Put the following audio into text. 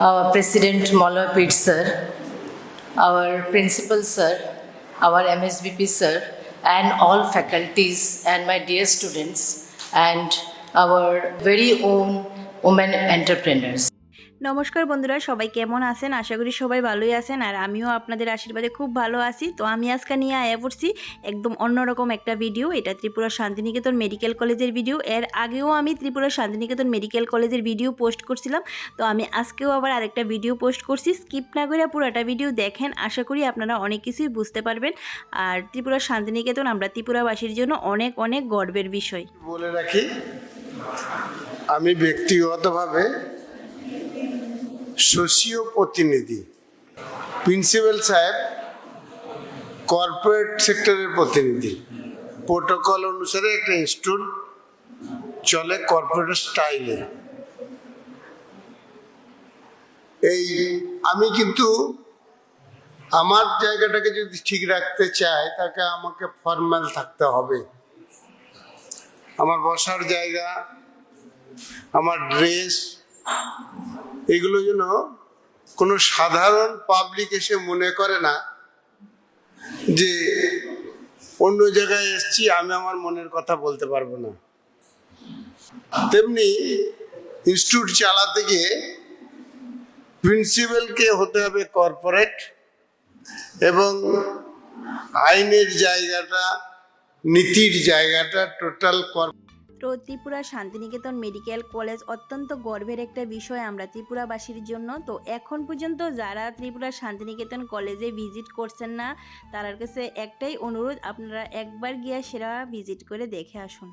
our President Moloy Pete sir, our principal sir, our MSBP sir, and all faculties and my dear students, and our very own women entrepreneurs. নমস্কার বন্ধুরা, সবাই কেমন আছেন? আশা করি সবাই ভালোই আছেন আর আমিও আপনাদের আশীর্বাদে খুব ভালো আছি। তো আমি আজকে নিয়ে আয়া পড়ছি একদম অন্যরকম একটা ভিডিও এটা ত্রিপুরা শান্তিনিকেতন মেডিকেল কলেজের ভিডিও এর আগেও আমি ত্রিপুরা শান্তিনিকেতন মেডিকেল কলেজের ভিডিও পোস্ট করছিলাম। তো আমি আজকেও আবার আরেকটা ভিডিও পোস্ট করছি। স্কিপ না করে পুরোটা ভিডিও দেখেন, আশা করি আপনারা অনেক কিছুই বুঝতে পারবেন। আর ত্রিপুরা শান্তিনিকেতন আমরা ত্রিপুরাবাসীর জন্য অনেক অনেক গর্বের বিষয়। বলে রাখি, আমি ব্যক্তিগতভাবে সোশিও প্রতিনিধি। প্রিন্সিপাল সাহেব, কর্পোরেট সেক্টরের প্রতিনিধি। প্রোটোকল অনুসারে একটা ইনস্টিটিউট চলে কর্পোরেট স্টাইলে। এই, আমি কিন্তু আমার জায়গাটাকে যদি ঠিক রাখতে চাই, তাকে আমাকে ফর্মাল থাকতে হবে। আমার বসার জায়গা, আমার ড্রেস এগুলো যেন কোনো সাধারণ পাবলিক এসে মনে করে না যে অন্য জায়গায় এসছি, আমি আমার মনের কথা বলতে পারব না। তেমনি ইনস্টিটিউট চালাতে গিয়ে প্রিন্সিপালকে হতে হবে কর্পোরেট এবং আইনের জায়গাটা, নীতির জায়গাটা টোটাল তো ত্রিপুরা শান্তিনিকেতন মেডিকেল কলেজ অত্যন্ত গর্বের একটা বিষয় আমরা ত্রিপুরাবাসীর জন্য। তো এখন পর্যন্ত যারা ত্রিপুরা শান্তিনিকেতন কলেজে ভিজিট করছেন না তার কাছে একটাই অনুরোধ, আপনারা একবার গিয়া সেরা ভিজিট করে দেখে আসুন।